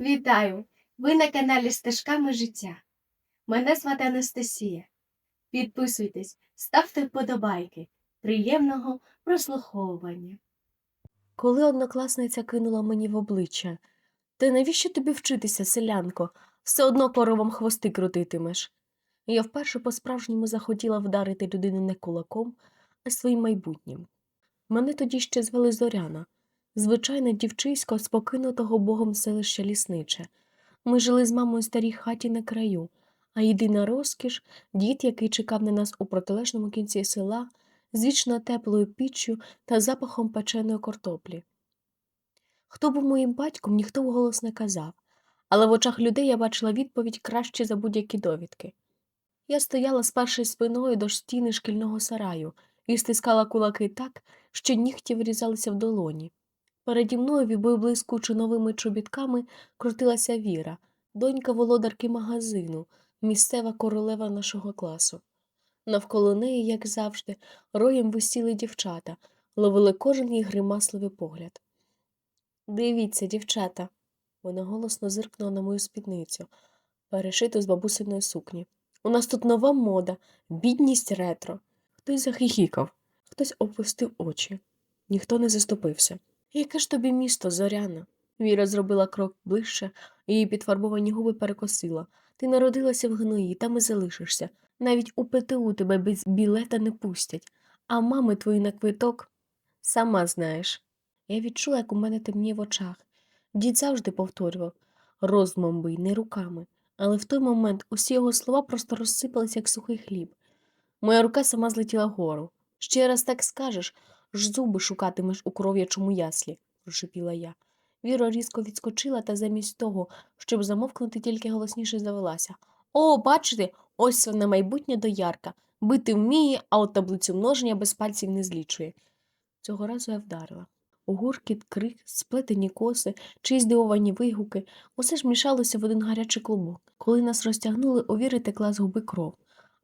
Вітаю! Ви на каналі Стежками життя. Мене звати Анастасія. Підписуйтесь, ставте вподобайки. Приємного прослуховування. Коли однокласниця кинула мені в обличчя Ти навіщо тобі вчитися, селянко? Все одно коровам хвости крутитимеш. Я вперше по-справжньому захотіла вдарити людину не кулаком, а своїм майбутнім. Мене тоді ще звали Зоряна, звичайне дівчисько з покинутого богом селища лісниче. Ми жили з мамою в старій хаті на краю, а єдина розкіш дід, який чекав на нас у протилежному кінці села, з вічно теплою піччю та запахом печеної картоплі. Хто був моїм батьком, ніхто вголос не казав, але в очах людей я бачила відповідь краще за будь-які довідки. Я стояла сперши спиною до стіни шкільного сараю і стискала кулаки так, що нігті врізалися в долоні. Переді мною вібою блискучи новими чобітками крутилася Віра, донька володарки магазину, місцева королева нашого класу. Навколо неї, як завжди, роєм висіли дівчата, ловили кожен її гримасливий погляд. Дивіться, дівчата. Вона голосно зиркнула на мою спідницю, перешиту з бабусиної сукні. У нас тут нова мода, бідність ретро. Хтось захихікав, хтось опустив очі. Ніхто не заступився. Яке ж тобі місто, Зоряна? Віра зробила крок ближче, її підфарбовані губи перекосила. Ти народилася в гної, там і залишишся. Навіть у ПТУ тебе без білета не пустять, а мами твої на квиток сама знаєш. Я відчула, як у мене темніє в очах. Дід завжди повторював розумом бий, не руками. Але в той момент усі його слова просто розсипалися, як сухий хліб. Моя рука сама злетіла вгору. Ще раз так скажеш, ж зуби шукатимеш у кров'ячому яслі, прошепіла я. Віра різко відскочила та замість того, щоб замовкнути, тільки голосніше завелася. О, бачите, ось вона майбутня доярка. Бити вміє, а от таблицю множення без пальців не злічує. Цього разу я вдарила. Гуркіт, крик, сплетені коси, чиїсь здивовані вигуки, усе ж мішалося в один гарячий клубок. Коли нас розтягнули, у Віри текла з губи кров,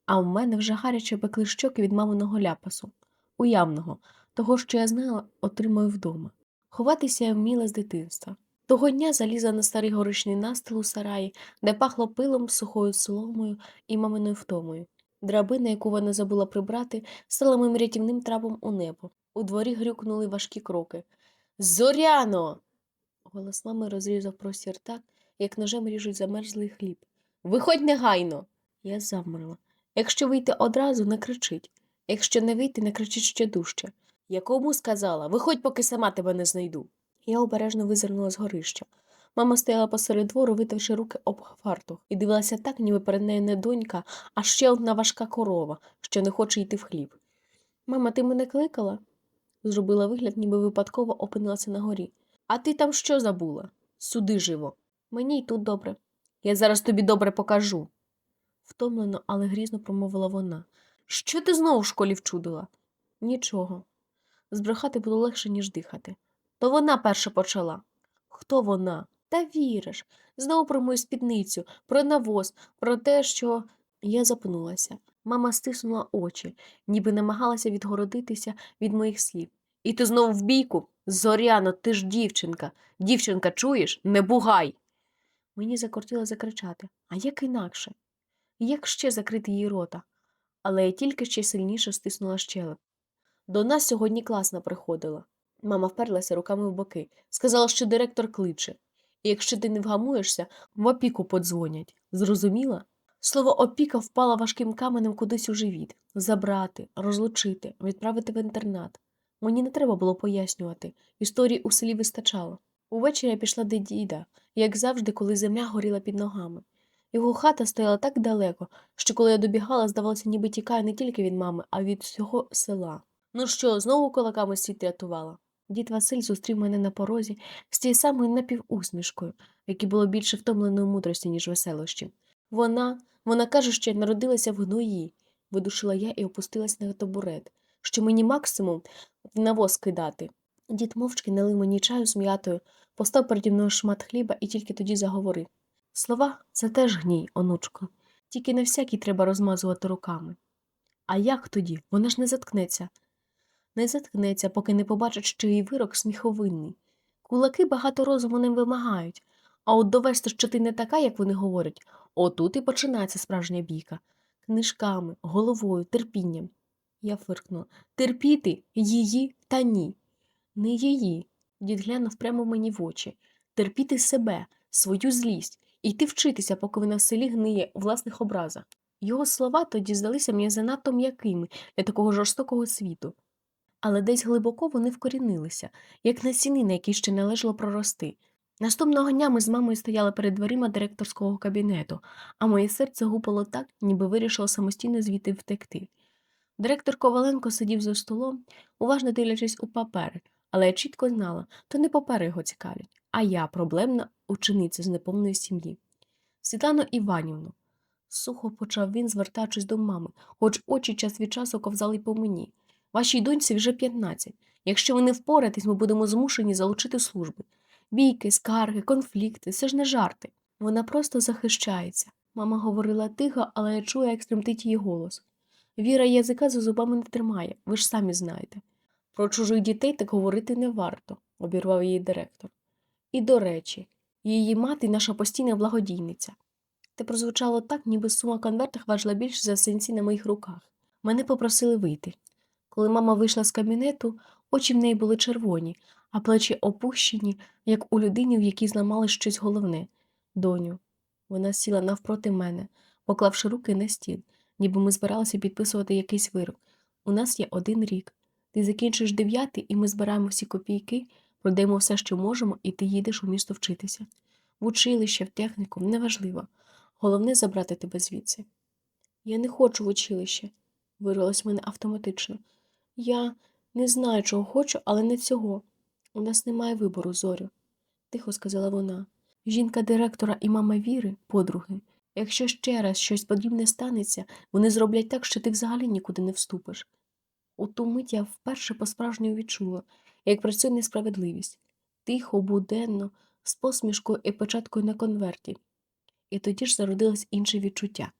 а в мене вже гаряче пекли щоки від маминого ляпасу, уявного, того, що я знала, отримаю вдома. Ховатися я вміла з дитинства. Того дня залізла на старий горишний настил у сараї, де пахло пилом, сухою соломою і маминою втомою. Драбина, яку вона забула прибрати, стала моїм рятівним трапом у небо. У дворі грюкнули важкі кроки. Зоряно. Голос мами розрізав простір так, як ножем ріжуть замерзлий хліб. Виходь негайно. Я завмерла. Якщо вийти одразу, не кричить. Якщо не вийти, не кричить ще дужче. Я кому сказала, виходь, поки сама тебе не знайду. Я обережно визирнула з горища. Мама стояла посеред двору, витавши руки об фартух, і дивилася так, ніби перед нею не донька, а ще одна важка корова, що не хоче йти в хліб. Мама, ти мене кликала? Зробила вигляд, ніби випадково опинилася на горі. А ти там що забула? Сюди живо. Мені й тут добре. Я зараз тобі добре покажу. Втомлено, але грізно промовила вона. Що ти знову в школі вчудила? Нічого. Збрехати було легше, ніж дихати. То вона перша почала. Хто вона? Та віриш. Знову про мою спідницю, про навоз, про те, що. Я запнулася. Мама стиснула очі, ніби намагалася відгородитися від моїх слів. І ти знову в бійку? Зоряно, ти ж дівчинка. Дівчинка, чуєш? Не бугай. Мені закортіло закричати. А як інакше? Як ще закрити її рота? Але я тільки ще сильніше стиснула щелеп. До нас сьогодні класна приходила. Мама вперлася руками в боки, сказала, що директор кличе. І якщо ти не вгамуєшся, в опіку подзвонять. Зрозуміла? Слово опіка впало важким каменем кудись у живіт забрати, розлучити, відправити в інтернат. Мені не треба було пояснювати, історії у селі вистачало. Увечері я пішла до діда, як завжди, коли земля горіла під ногами. Його хата стояла так далеко, що коли я добігала, здавалося, ніби тікає не тільки від мами, а від всього села. Ну що, знову кулаками світ рятувала? Дід Василь зустрів мене на порозі з тією самою напівусмішкою, в якій було більше втомленої мудрості, ніж веселощі. Вона, вона каже, що я народилася в гної, видушила я і опустилась на табурет, що мені максимум навоз кидати. Дід мовчки налив мені чаю з м'ятою, постав переді мною шмат хліба і тільки тоді заговорив. Слова це теж гній, онучко, тільки не всякий треба розмазувати руками. А як тоді? Вона ж не заткнеться. Не заткнеться, поки не побачить, що її вирок сміховинний. Кулаки багато розуму не вимагають, А от довести, що ти не така, як вони говорять, отут і починається справжня бійка. Книжками, головою, терпінням. Я фиркнула. Терпіти її та ні. Не її. Дід глянув прямо мені в очі. Терпіти себе, свою злість, і йти вчитися, поки вона в селі гниє у власних образах. Його слова тоді здалися мені занадто м'якими для такого жорстокого світу. Але десь глибоко вони вкорінилися, як насіни, на які ще належало прорости. Наступного дня ми з мамою стояли перед дверима директорського кабінету, а моє серце гупало так, ніби вирішило самостійно звідти втекти. Директор Коваленко сидів за столом, уважно дивлячись у папери, але я чітко знала, то не папери його цікавлять, а я проблемна учениця з неповної сім'ї. Світлано Іванівну, сухо почав він, звертаючись до мами, хоч очі час від часу ковзали по мені. Вашій доньці вже 15. Якщо ви не впораєтесь, ми будемо змушені залучити служби. Бійки, скарги, конфлікти це ж не жарти. Вона просто захищається. Мама говорила тихо, але я чула, як стремтить її голос. Віра язика за зубами не тримає, ви ж самі знаєте. Про чужих дітей так говорити не варто, обірвав її директор. І до речі, її мати наша постійна благодійниця. Те прозвучало так, ніби сума конвертах важила більше за синці на моїх руках. Мене попросили вийти. Коли мама вийшла з кабінету, очі в неї були червоні, а плечі опущені, як у людині, в якій зламали щось головне. Доню. Вона сіла навпроти мене, поклавши руки на стіл, ніби ми збиралися підписувати якийсь вирок. У нас є один рік. Ти закінчиш дев'ятий, і ми збираємо всі копійки, продаємо все, що можемо, і ти їдеш у місто вчитися. В училище, в техніку, неважливо. Головне забрати тебе звідси. Я не хочу в училище, вирвалось мене автоматично. Я не знаю, чого хочу, але не цього. У нас немає вибору, зорю, тихо сказала вона. Жінка директора і мама Віри, подруги. Якщо ще раз щось подібне станеться, вони зроблять так, що ти взагалі нікуди не вступиш. У ту мить я вперше по-справжньому відчула, як працює несправедливість. Тихо, буденно, з посмішкою і початкою на конверті. І тоді ж зародилось інше відчуття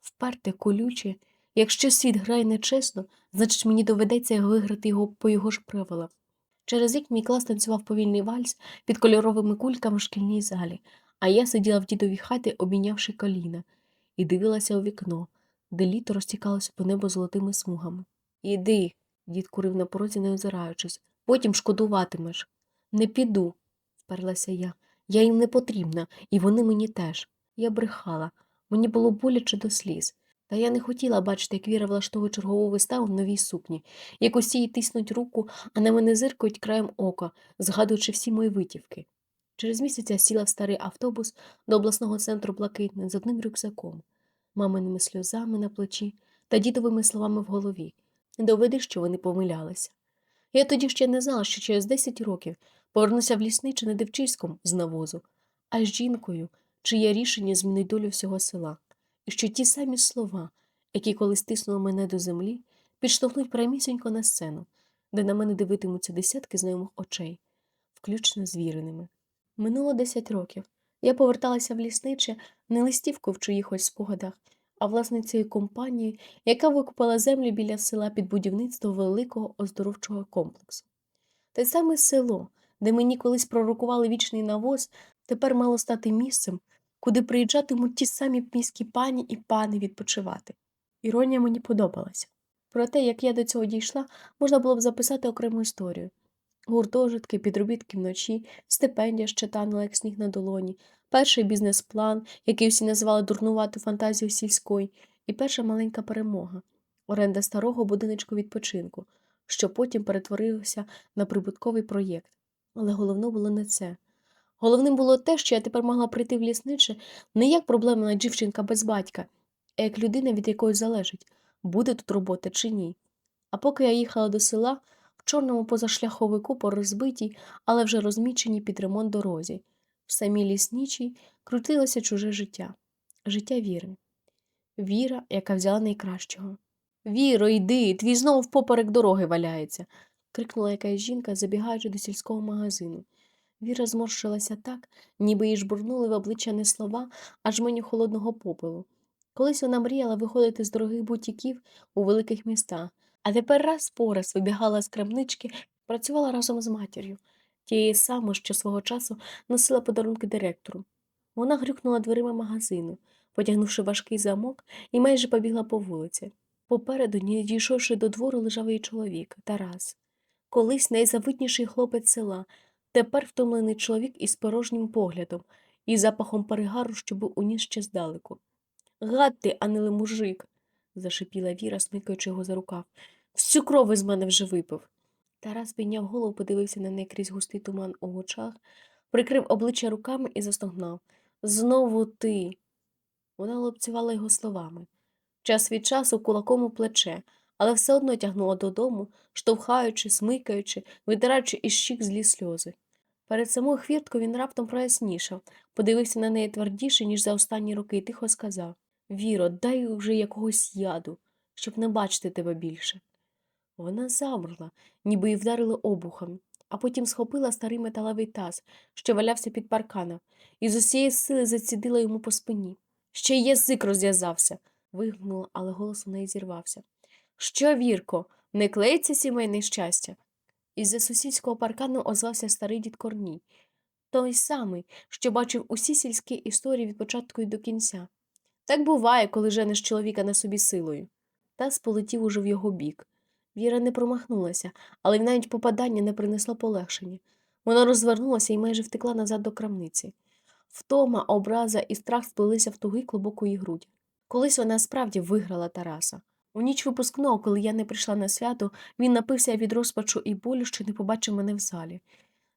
вперте, колюче, якщо світ грає нечесно, значить мені доведеться виграти його по його ж правилах. Через рік мій клас танцював повільний вальс під кольоровими кульками в шкільній залі, а я сиділа в дідовій хаті, обійнявши коліна, і дивилася у вікно, де літо розтікалося по небу золотими смугами. Іди, дід курив на порозі, не озираючись, потім шкодуватимеш. Не піду, вперлася я. Я їм не потрібна, і вони мені теж. Я брехала. Мені було боляче до сліз. Та я не хотіла бачити, як Віра влаштовує чергову виставу в новій сукні, як усі їй тиснуть руку, а на мене зиркають краєм ока, згадуючи всі мої витівки. Через місяць я сіла в старий автобус до обласного центру Блакитне з одним рюкзаком, маминими сльозами на плечі та дідовими словами в голові. Доведи, що вони помилялися. Я тоді ще не знала, що через 10 років повернуся в лісниче не Девчиськом з навозу, а з жінкою, чиє рішення змінить долю всього села, що ті самі слова, які колись тиснули мене до землі, підштовхнуть прямісінько на сцену, де на мене дивитимуться десятки знайомих очей, включно з віреними. Минуло 10 років. Я поверталася в лісниче не листівкою в чиїхось спогадах, а власницею компанії, яка викупила землю біля села під будівництво великого оздоровчого комплексу. Те саме село, де мені колись пророкували вічний навоз, тепер мало стати місцем, куди приїжджатимуть ті самі міські пані і пани відпочивати. Іронія мені подобалася. Про те, як я до цього дійшла, можна було б записати окрему історію. Гуртожитки, підробітки вночі, стипендія, що танула, як сніг на долоні, перший бізнес-план, який всі називали дурнувату фантазію сільської, і перша маленька перемога оренда старого будиночку відпочинку, що потім перетворився на прибутковий проєкт. Але головне було не це. Головним було те, що я тепер могла прийти в лісниче не як проблемна дівчинка без батька, а як людина, від якої залежить, буде тут робота чи ні. А поки я їхала до села, в чорному позашляховику по розбитій, але вже розміченій під ремонт дорозі, в самій лісничій крутилося чуже життя, життя віри. Віра, яка взяла найкращого. Віро, йди, твій знову впоперек дороги валяється. крикнула якась жінка, забігаючи до сільського магазину. Віра зморщилася так, ніби їй жбурнули в обличчя не слова, а жменю холодного попелу. Колись вона мріяла виходити з дорогих бутіків у великих містах, а тепер раз по раз вибігала з крамнички, працювала разом з матір'ю, тією самою, що свого часу носила подарунки директору. Вона грюкнула дверима магазину, потягнувши важкий замок, і майже побігла по вулиці. Попереду, не дійшовши до двору, лежав її чоловік Тарас. Колись найзавитніший хлопець села, тепер втомлений чоловік із порожнім поглядом і запахом перегару, що був уніс ще здалеку. Гад ти, ангеле мужик, зашипіла Віра, смикаючи його за рукав. Всю кров із мене вже випив. Тарас підняв голову, подивився на неї крізь густий туман у очах, прикрив обличчя руками і застогнав. Знову ти. Вона лобцювала його словами. Час від часу кулаком у плече, але все одно тягнула додому, штовхаючи, смикаючи, витираючи із щік злі сльози. Перед самою хвірткою він раптом прояснішав, подивився на неї твердіше, ніж за останні роки, і тихо сказав Віро, дай вже якогось яду, щоб не бачити тебе більше. Вона замерла, ніби її вдарили обухом, а потім схопила старий металевий таз, що валявся під парканом, і з усієї сили зацідила йому по спині. Ще й язик розв'язався. вигукнула, але голос у неї зірвався. Що, Вірко, не клеїться сімейне щастя? Із-за сусідського паркану озвався старий дід Корній, той самий, що бачив усі сільські історії від початку й до кінця. Так буває, коли женеш чоловіка на собі силою. Таз полетів уже в його бік. Віра не промахнулася, але й навіть попадання не принесло полегшення. Вона розвернулася і майже втекла назад до крамниці. Втома, образа і страх сплелися в тугий клубок її груді. Колись вона справді виграла Тараса. У ніч випускного, коли я не прийшла на свято, він напився від розпачу і болю, що не побачив мене в залі.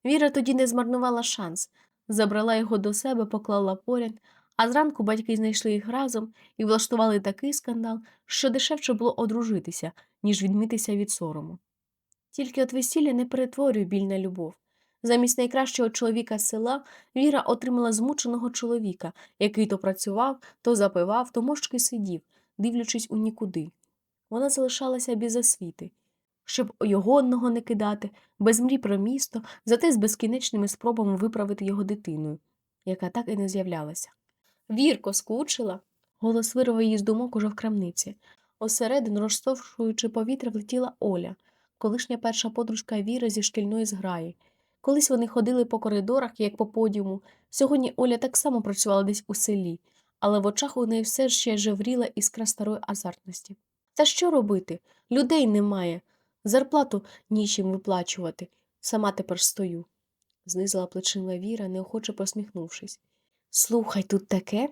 Віра тоді не змарнувала шанс, забрала його до себе, поклала поряд, а зранку батьки знайшли їх разом і влаштували такий скандал, що дешевше було одружитися, ніж відмитися від сорому. Тільки от весілля не перетворює біль на любов. Замість найкращого чоловіка села Віра отримала змученого чоловіка, який то працював, то запивав, то мовчки сидів, дивлячись у нікуди. Вона залишалася без освіти, щоб його одного не кидати, без мрій про місто, зате з безкінечними спробами виправити його дитиною, яка так і не з'являлася. Вірко, скучила. Голос вирвав її з думок уже в крамниці. Осередину, розтовшуючи повітря, влетіла Оля, колишня перша подружка Віри зі шкільної зграї. Колись вони ходили по коридорах, як по подіуму. Сьогодні Оля так само працювала десь у селі, але в очах у неї все ще жевріла іскра старої азартності. Та що робити? Людей немає. Зарплату нічим виплачувати. Сама тепер стою. знизила плечима Віра, неохоче посміхнувшись. Слухай, тут таке.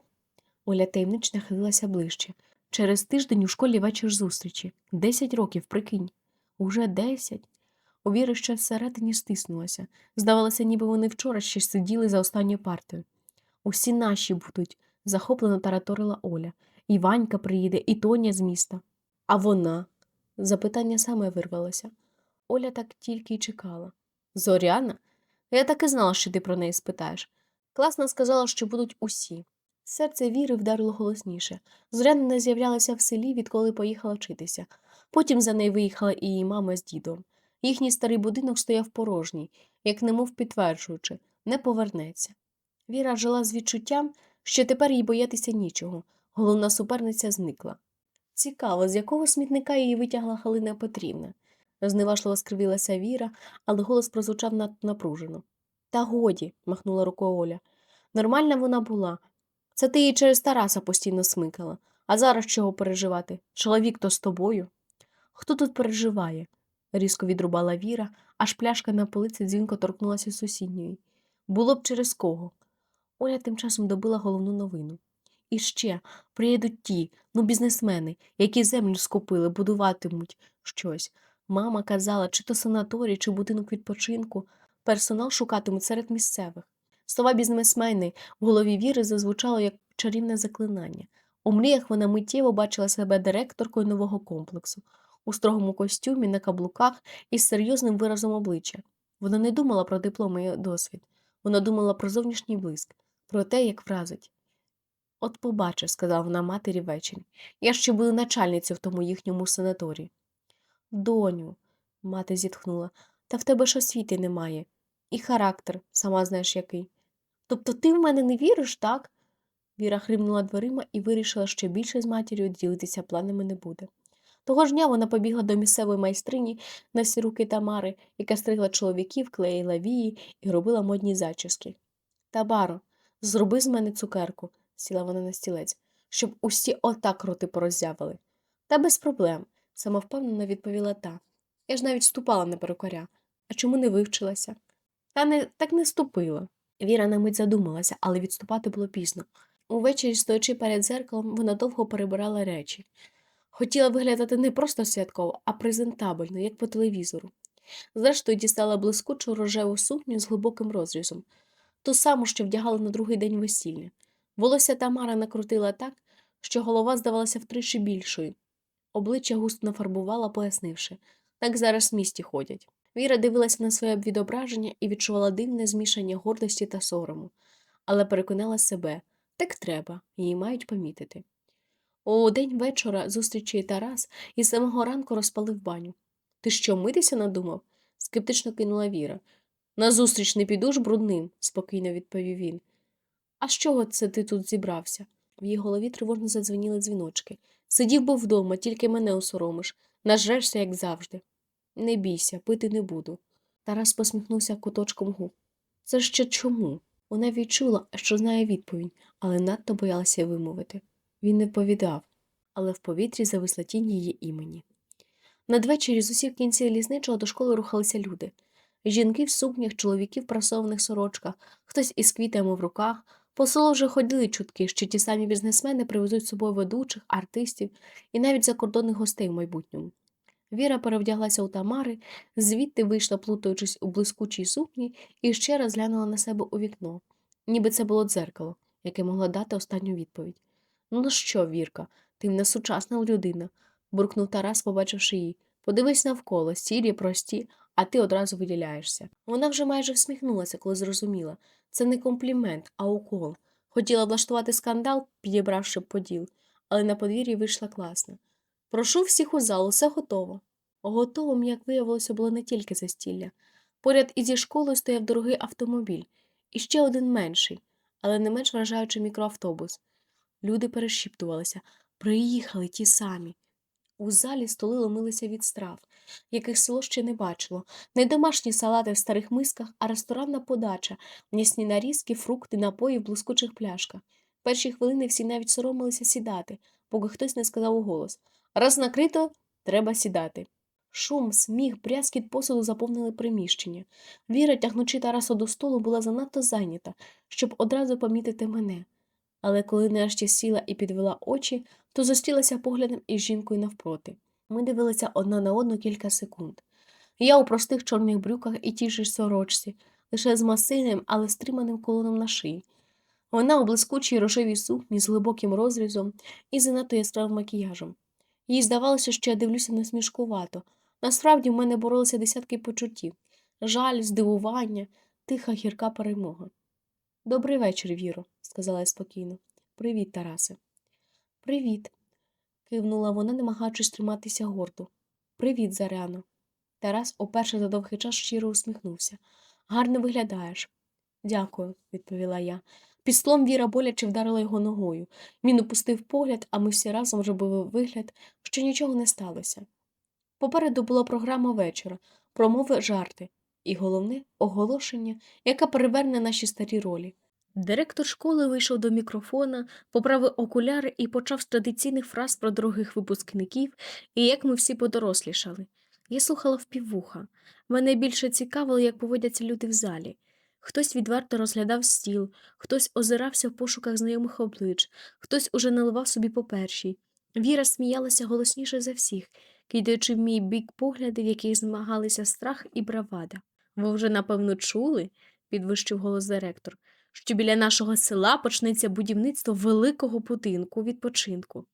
Оля таємниче нахилилася ближче. Через тиждень у школі вечір зустрічі. Десять років, прикинь. Уже десять. У Віри ще всередині стиснулося. Здавалося, ніби вони вчора ще сиділи за останньою партою. Усі наші будуть, захоплено тараторила Оля. І Ванька приїде, і Тоня з міста. А вона? Запитання саме вирвалося. Оля так тільки й чекала. Зоряна? Я так і знала, що ти про неї спитаєш. Класно сказала, що будуть усі. Серце Віри вдарило голосніше. Зоряна не з'являлася в селі, відколи поїхала вчитися. Потім за нею виїхала і її мама з дідом. Їхній старий будинок стояв порожній, як немов підтверджуючи, не повернеться. Віра жила з відчуттям, що тепер їй боятися нічого. Головна суперниця зникла. Цікаво, з якого смітника її витягла Халина Петрівна. Зневажливо скривилася Віра, але голос прозвучав надто напружено. Та годі, махнула рукою Оля. Нормальна вона була. Це ти її через Тараса постійно смикала. А зараз чого переживати? Чоловік то з тобою. Хто тут переживає? різко відрубала Віра, аж пляшка на полиці дзвінко торкнулася сусідньої. Було б через кого. Оля тим часом добила головну новину. І ще приїдуть ті, ну, бізнесмени, які землю скупили, будуватимуть щось. Мама казала, чи то санаторій, чи будинок відпочинку. Персонал шукатимуть серед місцевих. Слова бізнесмени в голові Віри зазвучало як чарівне заклинання. У мріях вона миттєво бачила себе директоркою нового комплексу, у строгому костюмі, на каблуках і з серйозним виразом обличчя. Вона не думала про дипломи і досвід. Вона думала про зовнішній блиск, про те, як вразить. От побачиш, сказала вона матері ввечері. Я ще буду начальницею в тому їхньому санаторії. Доню, мати зітхнула, та в тебе ж освіти немає. І характер, сама знаєш який. Тобто ти в мене не віриш, так? Віра хримнула дверима і вирішила, що більше з матір'ю ділитися планами не буде. Того ж дня вона побігла до місцевої майстрині на всі руки Тамари, яка стригла чоловіків, клеїла вії і робила модні зачіски. Табаро, Зроби з мене цукерку, сіла вона на стілець, щоб усі отак роти пороззявили. Та без проблем, самовпевнено відповіла та. Я ж навіть ступала на перукаря. А чому не вивчилася? Та не так не ступила. Віра на мить задумалася, але відступати було пізно. Увечері, стоячи перед зеркалом, вона довго перебирала речі. Хотіла виглядати не просто святково, а презентабельно, як по телевізору. Зрештою, дістала блискучу рожеву сукню з глибоким розрізом, ту саму, що вдягала на другий день весілля. Волосся Тамара накрутила так, що голова здавалася втричі більшою. Обличчя густо нафарбувала, пояснивши так зараз в місті ходять. Віра дивилася на своє відображення і відчувала дивне змішання гордості та сорому, але переконала себе так треба, її мають помітити. У день вечора зустрічі Тарас і самого ранку розпалив баню. Ти що, митися надумав? скептично кинула Віра. Назустріч не піду ж брудним, спокійно відповів він. А з чого це ти тут зібрався? В її голові тривожно задзвеніли дзвіночки. Сидів би вдома, тільки мене осоромиш. Нажрешся, як завжди. Не бійся, пити не буду. Тарас посміхнувся куточком губ. Це ще чому? Вона відчула, що знає відповідь, але надто боялася вимовити. Він не повідав, але в повітрі зависла тінь її імені. Надвечері з усіх кінців лісничого до школи рухалися люди. Жінки в сукнях, чоловіки в прасованих сорочках, хтось із квітами в руках. По селу вже ходили чутки, що ті самі бізнесмени привезуть з собою ведучих, артистів і навіть закордонних гостей в майбутньому. Віра перевдяглася у Тамари, звідти вийшла, плутаючись у блискучій сукні, і ще раз глянула на себе у вікно, ніби це було дзеркало, яке могло дати останню відповідь. Ну що, Вірка, ти в сучасна людина, буркнув Тарас, побачивши її. Подивись навколо, сірі, прості, а ти одразу виділяєшся. Вона вже майже всміхнулася, коли зрозуміла. Це не комплімент, а укол. Хотіла влаштувати скандал, підібравши поділ, але на подвір'ї вийшла класно. Прошу всіх у зал, усе готово. Готовим, як виявилося, було не тільки застілля. Поряд із школою стояв дорогий автомобіль, і ще один менший, але не менш вражаючий мікроавтобус. Люди перешіптувалися, приїхали ті самі. У залі столи ломилися від страв, яких село ще не бачило, не домашні салати в старих мисках, а ресторанна подача, м'ясні нарізки, фрукти, напої в блискучих пляшках. Перші хвилини всі навіть соромилися сідати, поки хтось не сказав у голос Раз накрито, треба сідати. Шум, сміх, брязкіт посуду заповнили приміщення. Віра, тягнучи Тараса до столу, була занадто зайнята, щоб одразу помітити мене. Але коли нарешті сіла і підвела очі, то зустрілася поглядом із жінкою навпроти. Ми дивилися одна на одну кілька секунд. Я у простих чорних брюках і тій же сорочці, лише з масивним, але стриманим колоном на шиї. Вона у блискучій рожевій сукні з глибоким розрізом і занадто яскравим макіяжем. Їй здавалося, що я дивлюся насмішкувато. Насправді в мене боролися десятки почуттів жаль, здивування, тиха гірка перемога. Добрий вечір, Віро, сказала я спокійно. Привіт, Тарасе. Привіт, кивнула вона, намагаючись триматися гордо. Привіт, Заряно. Тарас уперше за довгий час щиро усміхнувся. Гарно виглядаєш. Дякую, відповіла я. Під стлом Віра боляче вдарила його ногою. Він опустив погляд, а ми всі разом робили вигляд, що нічого не сталося. Попереду була програма вечора, промови жарти, і головне оголошення, яке переверне наші старі ролі. Директор школи вийшов до мікрофона, поправив окуляри і почав з традиційних фраз про дорогих випускників і як ми всі подорослішали. Я слухала впіввуха. Мене більше цікавило, як поводяться люди в залі. Хтось відверто розглядав стіл, хтось озирався в пошуках знайомих облич, хтось уже наливав собі по першій. Віра сміялася голосніше за всіх, кидаючи в мій бік погляди, в яких змагалися страх і бравада. Ви вже, напевно, чули, підвищив голос директор, що біля нашого села почнеться будівництво великого будинку відпочинку.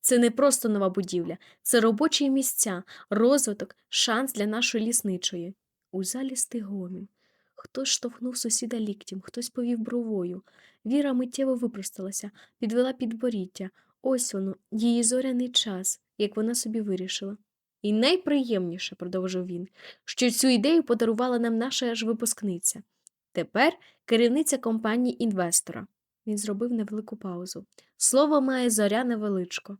Це не просто нова будівля, це робочі місця, розвиток, шанс для нашої лісничої. У залі стигомін. Хтось штовхнув сусіда ліктем, хтось повів бровою. Віра миттєво випросталася, підвела підборіддя. Ось воно, її зоряний час, як вона собі вирішила. І найприємніше, продовжив він, що цю ідею подарувала нам наша ж випускниця. Тепер керівниця компанії інвестора. Він зробив невелику паузу. Слово має зоряне величко.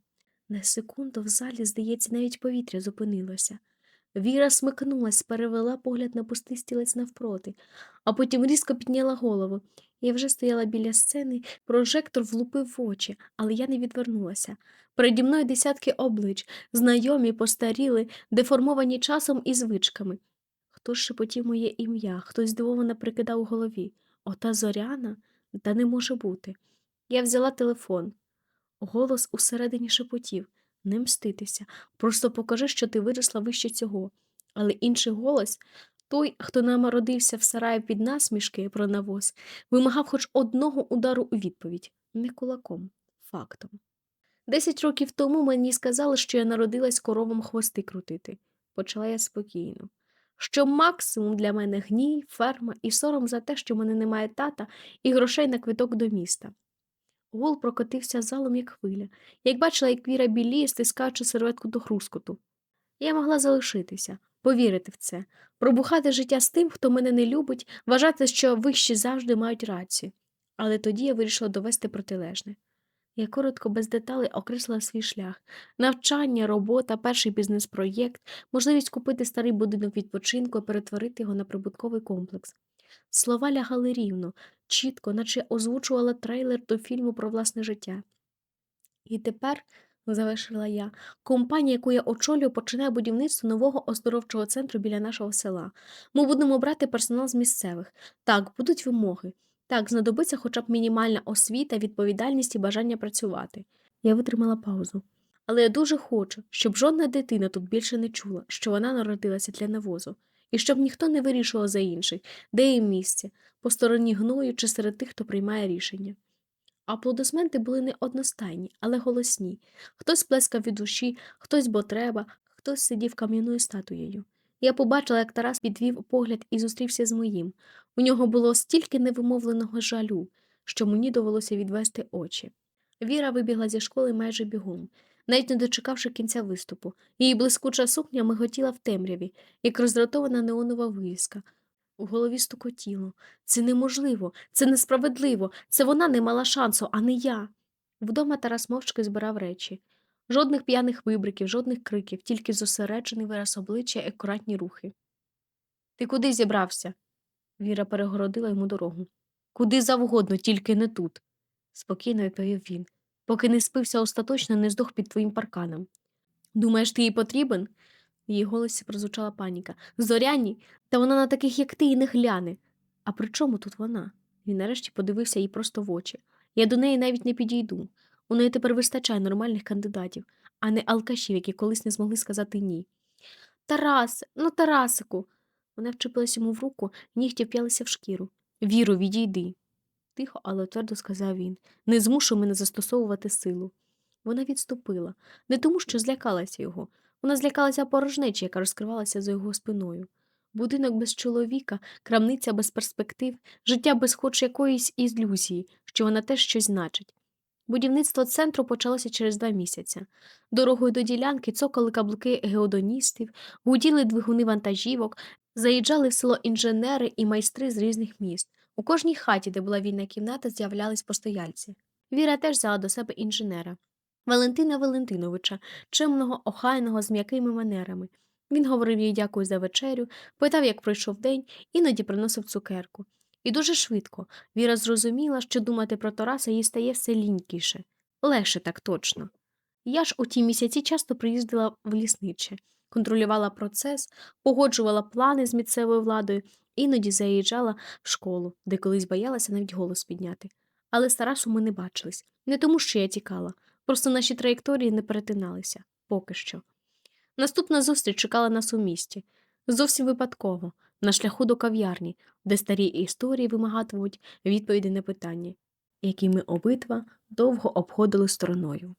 На секунду в залі, здається, навіть повітря зупинилося. Віра смикнулась, перевела погляд на пустий стілець навпроти, а потім різко підняла голову. Я вже стояла біля сцени, прожектор влупив в очі, але я не відвернулася. Переді мною десятки облич, знайомі, постаріли, деформовані часом і звичками. Хтось шепотів моє ім'я, хтось здивовано прикидав у голові. Ота зоряна? Та не може бути. Я взяла телефон. Голос усередині шепотів не мститися, просто покажи, що ти виросла вище цього. Але інший голос, той, хто намародився в сараї під насмішки про навоз, вимагав хоч одного удару у відповідь, не кулаком, фактом. Десять років тому мені сказали, що я народилась коровам хвости крутити. Почала я спокійно. Що максимум для мене гній, ферма і сором за те, що мене немає тата і грошей на квиток до міста. Гул прокотився залом, як хвиля. Як бачила, як Віра біліє, стискаючи серветку до хрускоту. Я могла залишитися, повірити в це, пробухати життя з тим, хто мене не любить, вважати, що вищі завжди мають рацію. Але тоді я вирішила довести протилежне. Я коротко, без деталей окреслила свій шлях навчання, робота, перший бізнес-проєкт, можливість купити старий будинок відпочинку і перетворити його на прибутковий комплекс. Слова лягали рівно, чітко, наче озвучувала трейлер до фільму про власне життя. І тепер, завершила я, компанія, яку я очолюю, починає будівництво нового оздоровчого центру біля нашого села. Ми будемо брати персонал з місцевих. Так, будуть вимоги. Так, знадобиться хоча б мінімальна освіта, відповідальність і бажання працювати. Я витримала паузу. Але я дуже хочу, щоб жодна дитина тут більше не чула, що вона народилася для навозу, і щоб ніхто не вирішував за інших, де їм місце, по стороні гною чи серед тих, хто приймає рішення. Аплодисменти були не одностайні, але голосні. Хтось плескав від душі, хтось бо треба, хтось сидів кам'яною статуєю. Я побачила, як Тарас підвів погляд і зустрівся з моїм. У нього було стільки невимовленого жалю, що мені довелося відвести очі. Віра вибігла зі школи майже бігом, навіть не дочекавши кінця виступу. Її блискуча сукня миготіла в темряві, як роздратована неонова вивіска. У голові стукотіло. Це неможливо, це несправедливо, це вона не мала шансу, а не я. Вдома Тарас мовчки збирав речі. Жодних п'яних вибриків, жодних криків, тільки зосереджений вираз обличчя і акуратні рухи. Ти куди зібрався? Віра перегородила йому дорогу. Куди завгодно, тільки не тут, спокійно відповів він, поки не спився остаточно, не здох під твоїм парканом. Думаєш, ти їй потрібен? В її голосі прозвучала паніка. Зоряні, та вона на таких, як ти, і не гляне. А при чому тут вона? Він нарешті подивився їй просто в очі. Я до неї навіть не підійду. У неї тепер вистачає нормальних кандидатів, а не алкашів, які колись не змогли сказати ні. Тарас, ну Тарасику. Вона вчепилась йому в руку, нігті вп'ялися в шкіру. Віру, відійди. Тихо, але твердо сказав він. Не змушу мене застосовувати силу. Вона відступила, не тому, що злякалася його. Вона злякалася порожнечі, яка розкривалася за його спиною. Будинок без чоловіка, крамниця без перспектив, життя без хоч якоїсь ілюзії, що вона теж щось значить. Будівництво центру почалося через два місяці. Дорогою до ділянки цокали каблуки геодоністів, гуділи двигуни вантажівок, заїжджали в село інженери і майстри з різних міст. У кожній хаті, де була вільна кімната, з'являлись постояльці. Віра теж взяла до себе інженера. Валентина Валентиновича, чимного, охайного, з м'якими манерами. Він говорив їй дякую за вечерю, питав, як пройшов день, іноді приносив цукерку. І дуже швидко Віра зрозуміла, що думати про Тараса їй стає все лінькіше. Легше так точно. Я ж у ті місяці часто приїздила в лісниче, контролювала процес, погоджувала плани з місцевою владою, іноді заїжджала в школу, де колись боялася навіть голос підняти. Але з Тарасом ми не бачились. Не тому, що я тікала, просто наші траєкторії не перетиналися поки що. Наступна зустріч чекала нас у місті. Зовсім випадково, на шляху до кав'ярні, де старі історії вимагатимуть відповіді на питання, які ми обидва довго обходили стороною.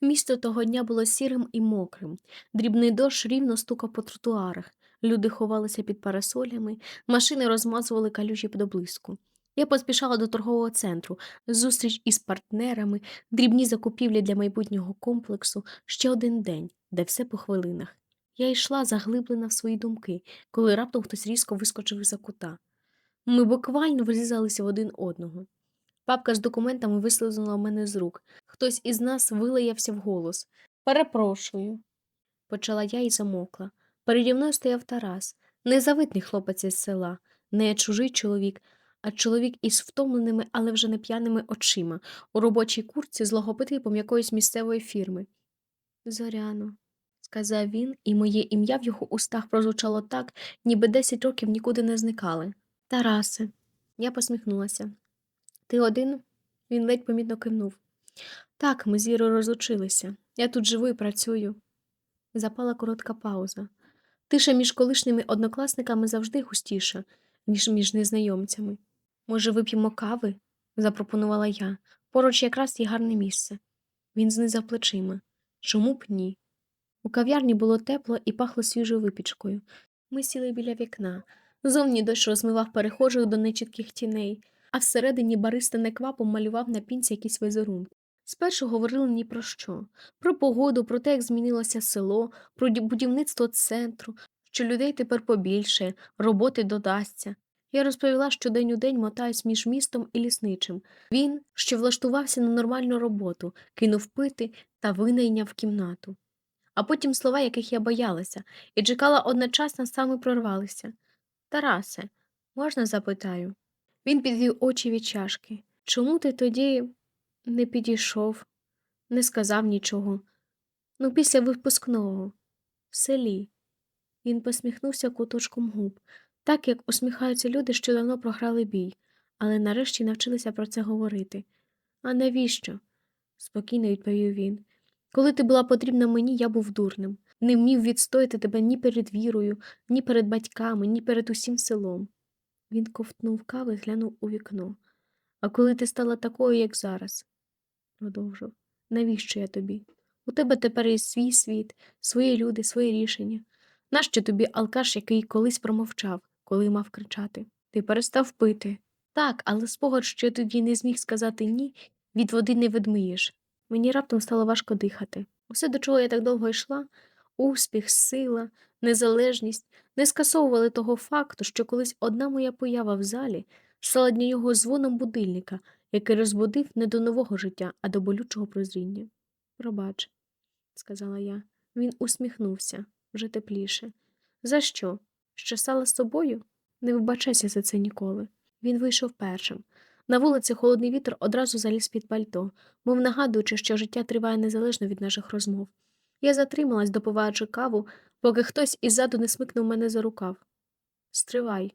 Місто того дня було сірим і мокрим, дрібний дощ рівно стукав по тротуарах, люди ховалися під парасолями, машини розмазували калюжі до. Я поспішала до торгового центру, зустріч із партнерами, дрібні закупівлі для майбутнього комплексу, ще один день, де все по хвилинах. Я йшла заглиблена в свої думки, коли раптом хтось різко вискочив із-за кута. Ми буквально врізалися в один одного. Папка з документами вислизнула в мене з рук. Хтось із нас вилаявся вголос. Перепрошую. Почала я і замокла. Переді мною стояв Тарас, незавитний хлопець із села, не чужий чоловік, а чоловік із втомленими, але вже не п'яними очима, у робочій куртці з логопедипом якоїсь місцевої фірми. Зоряно, сказав він, і моє ім'я в його устах прозвучало так, ніби десять років нікуди не зникали. Тарасе, я посміхнулася. Ти один? Він ледь помітно кивнув. Так, ми з Вірою розлучилися. Я тут живу і працюю. Запала коротка пауза. Тиша між колишніми однокласниками завжди густіша, ніж між незнайомцями. Може, вип'ємо кави? запропонувала я. Поруч якраз є гарне місце. Він знизав плечима. Чому б ні? У кав'ярні було тепло і пахло свіжою випічкою. Ми сіли біля вікна. Зовні дощ розмивав перехожих до нечітких тіней, а всередині бариста неквапом малював на пінці якісь візерунки. Спершу говорили ні про що: про погоду, про те, як змінилося село, про будівництво центру, що людей тепер побільше, роботи додасться. Я розповіла, що день у день мотаюсь між містом і лісничим. Він, що влаштувався на нормальну роботу, кинув пити та винайняв кімнату. А потім слова, яких я боялася, і чекала одночасно, саме прорвалися. Тарасе, можна запитаю? Він підвів очі від чашки. Чому ти тоді не підійшов, не сказав нічого? Ну, після випускного, в селі. Він посміхнувся куточком губ, так як усміхаються люди, що давно програли бій, але нарешті навчилися про це говорити. А навіщо? спокійно відповів він. Коли ти була потрібна мені, я був дурним, не вмів відстояти тебе ні перед вірою, ні перед батьками, ні перед усім селом. Він ковтнув кави і глянув у вікно. А коли ти стала такою, як зараз, продовжив, навіщо я тобі? У тебе тепер є свій світ, свої люди, свої рішення. Нащо тобі алкаш, який колись промовчав, коли мав кричати? Ти перестав пити. Так, але спогад, що я тоді не зміг сказати ні, від води не відмиєш. Мені раптом стало важко дихати. Усе, до чого я так довго йшла, успіх, сила, незалежність, не скасовували того факту, що колись одна моя поява в залі стала для нього дзвоном будильника, який розбудив не до нового життя, а до болючого прозріння. Пробач, сказала я. Він усміхнувся вже тепліше. За що? Що стала з собою? Не вибачайся за це ніколи. Він вийшов першим. На вулиці холодний вітер одразу заліз під пальто, мов нагадуючи, що життя триває незалежно від наших розмов. Я затрималась, допиваючи каву, поки хтось іззаду не смикнув мене за рукав. Стривай.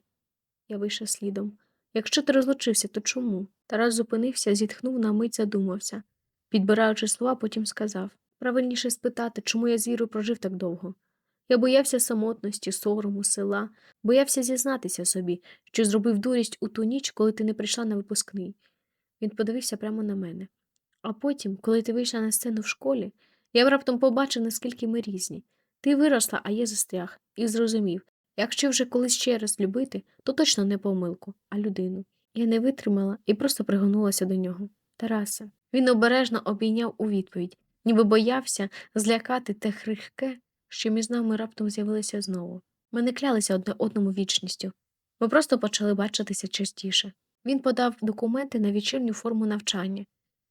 Я вийшла слідом. Якщо ти розлучився, то чому? Тарас зупинився, зітхнув на мить задумався. Підбираючи слова, потім сказав правильніше спитати, чому я з Вірою прожив так довго. Я боявся самотності, сорому, села, боявся зізнатися собі, що зробив дурість у ту ніч, коли ти не прийшла на випускний. Він подивився прямо на мене. А потім, коли ти вийшла на сцену в школі, я раптом побачив, наскільки ми різні. Ти виросла, а я застряг, і зрозумів, якщо вже колись ще раз любити, то точно не помилку, а людину. Я не витримала і просто пригонулася до нього. Тарасе. Він обережно обійняв у відповідь, ніби боявся злякати те хрихке, що між нами раптом з'явилося знову. Ми не клялися одне одному вічністю. Ми просто почали бачитися частіше. Він подав документи на вечірню форму навчання.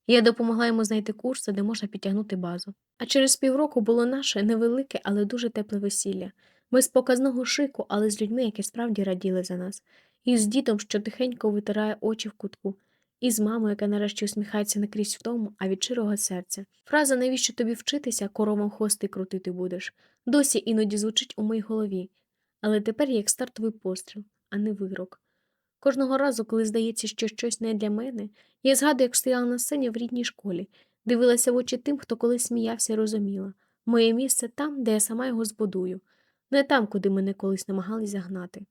Я допомогла йому знайти курси, де можна підтягнути базу. А через півроку було наше невелике, але дуже тепле весілля. Ми з показного шику, але з людьми, які справді раділи за нас, і з дідом, що тихенько витирає очі в кутку, і з мамою, яка нарешті усміхається не крізь втому, а від щирого серця. Фраза навіщо тобі вчитися, коровам хвости крутити будеш, досі іноді звучить у моїй голові, але тепер як стартовий постріл, а не вирок. Кожного разу, коли здається, що щось не для мене, я згадую, як стояла на сцені в рідній школі, дивилася в очі тим, хто колись сміявся і розуміла. Моє місце там, де я сама його збудую, не там, куди мене колись намагались загнати.